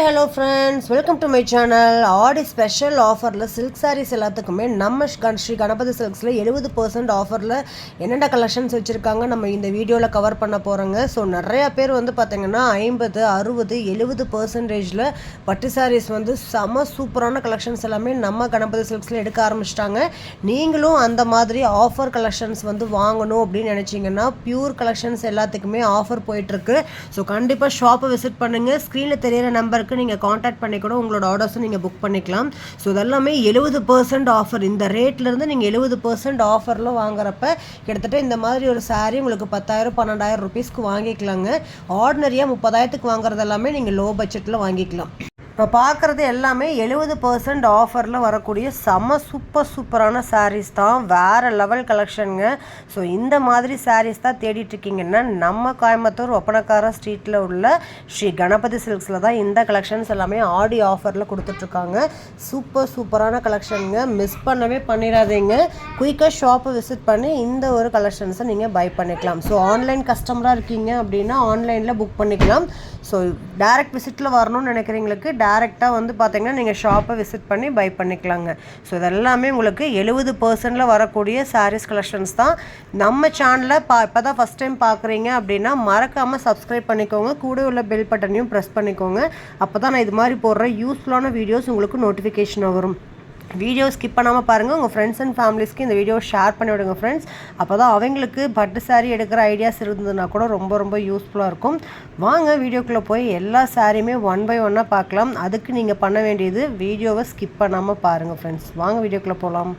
Hi hello friends welcome to my channel Aadi special ஆஃபரில் silk saris எல்லாத்துக்குமே நம்ம ஸ்ரீ கணபதி சில்க்ஸில் எழுபது பர்சன்ட் ஆஃபரில் என்னென்ன கலெக்ஷன்ஸ் வச்சுருக்காங்க நம்ம இந்த வீடியோவில் கவர் பண்ண போகிறோங்க ஸோ நிறையா பேர் வந்து பார்த்திங்கன்னா ஐம்பது அறுபது எழுபது பர்சன்டேஜில் பட்டு சாரீஸ் வந்து செம சூப்பரான கலெக்ஷன்ஸ் எல்லாமே நம்ம கணபதி சில்க்ஸில் எடுக்க ஆரம்பிச்சிட்டாங்க. நீங்களும் அந்த மாதிரி ஆஃபர் கலெக்ஷன்ஸ் வந்து வாங்கணும் அப்படின்னு நினச்சிங்கன்னா பியூர் கலெக்ஷன்ஸ் எல்லாத்துக்குமே ஆஃபர் போயிட்டுருக்கு ஸோ கண்டிப்பாக ஷாப்பை விசிட் பண்ணுங்கள் ஸ்க்ரீனில் தெரியிற நம்பருக்கு நீங்கள் காண்டாக்ட் பண்ணி கூட உங்களோட ஆர்டர்ஸும் நீங்கள் புக் பண்ணிக்கலாம். ஸோ இதெல்லாமே எழுபது பர்சன்ட் ஆஃபர் இந்த ரேட்லேருந்து நீங்கள் எழுபது பர்சன்ட் ஆஃபரில் வாங்குறப்ப கிட்டத்தட்ட இந்த மாதிரி ஒரு சாரீ உங்களுக்கு பத்தாயிரம் பன்னெண்டாயிரம் ருபீஸ்க்கு வாங்கிக்கலாங்க. ஆர்டினரியாக முப்பதாயிரத்துக்கு வாங்குறது எல்லாமே நீங்கள் லோ பட்ஜெட்டில் வாங்கிக்கலாம். இப்போ பார்க்குறது எல்லாமே எழுபது பர்சன்ட் ஆஃபரில் வரக்கூடிய செம சூப்பர் சூப்பரான சாரீஸ் தான். வேறு லெவல் கலெக்ஷனுங்க ஸோ இந்த மாதிரி சாரீஸ் தான் தேடிட்டுருக்கீங்கன்னா நம்ம கோயம்புத்தூர் ஒப்பனக்கார ஸ்ட்ரீட்டில் உள்ள ஸ்ரீ கணபதி சில்க்ஸில் தான் இந்த கலெக்ஷன்ஸ் எல்லாமே ஆடி ஆஃபரில் கொடுத்துட்ருக்காங்க. சூப்பர் சூப்பரான கலெக்ஷனுங்க மிஸ் பண்ணவே பண்ணிடாதீங்க. குயிக்காக ஷாப்பை விசிட் பண்ணி இந்த ஒரு கலெக்ஷன்ஸை நீங்கள் பை பண்ணிக்கலாம். ஸோ ஆன்லைன் கஸ்டமராக இருக்கீங்க அப்படின்னா ஆன்லைனில் புக் பண்ணிக்கலாம். ஸோ டேரக்ட் விசிட்டில் வரணும்னு நினைக்கிறவங்களுக்கு டேரெக்டாக வந்து பார்த்தீங்கன்னா நீங்கள் ஷாப்பை விசிட் பண்ணி பை பண்ணிக்கலாங்க. ஸோ இதெல்லாமே உங்களுக்கு எழுபது பர்சன்டில் வரக்கூடிய சாரீஸ் கலெக்ஷன்ஸ் தான். நம்ம சேனலில் பா இப்போ தான் ஃபஸ்ட் டைம் பார்க்குறீங்க அப்படின்னா மறக்காமல் சப்ஸ்கிரைப் பண்ணிக்கோங்க. கூட உள்ள பெல் பட்டனையும் ப்ரெஸ் பண்ணிக்கோங்க. அப்போ தான் நான் இது மாதிரி போடுற யூஸ்ஃபுல்லான வீடியோஸ் உங்களுக்கு நோட்டிஃபிகேஷன் வரும். வீடியோ ஸ்கிப் பண்ணாமல் பாருங்கள் உங்கள் ஃப்ரெண்ட்ஸ் அண்ட் ஃபேமிலிஸ்க்கு இந்த வீடியோ ஷேர் பண்ணி விடுங்க ஃப்ரெண்ட்ஸ் அப்போ தான் அவங்களுக்கு பட்டு சாரீ எடுக்கிற ஐடியாஸ் இருந்ததுன்னா கூட ரொம்ப ரொம்ப யூஸ்ஃபுல்லாக இருக்கும். வாங்க வீடியோக்குள்ளே போய் எல்லா சாரியுமே ஒன் பை ஒன்னாக பார்க்கலாம். அதுக்கு நீங்கள் பண்ண வேண்டியது வீடியோவை ஸ்கிப் பண்ணாமல் பாருங்கள் ஃப்ரெண்ட்ஸ் வாங்க வீடியோக்குள்ளே போகலாம்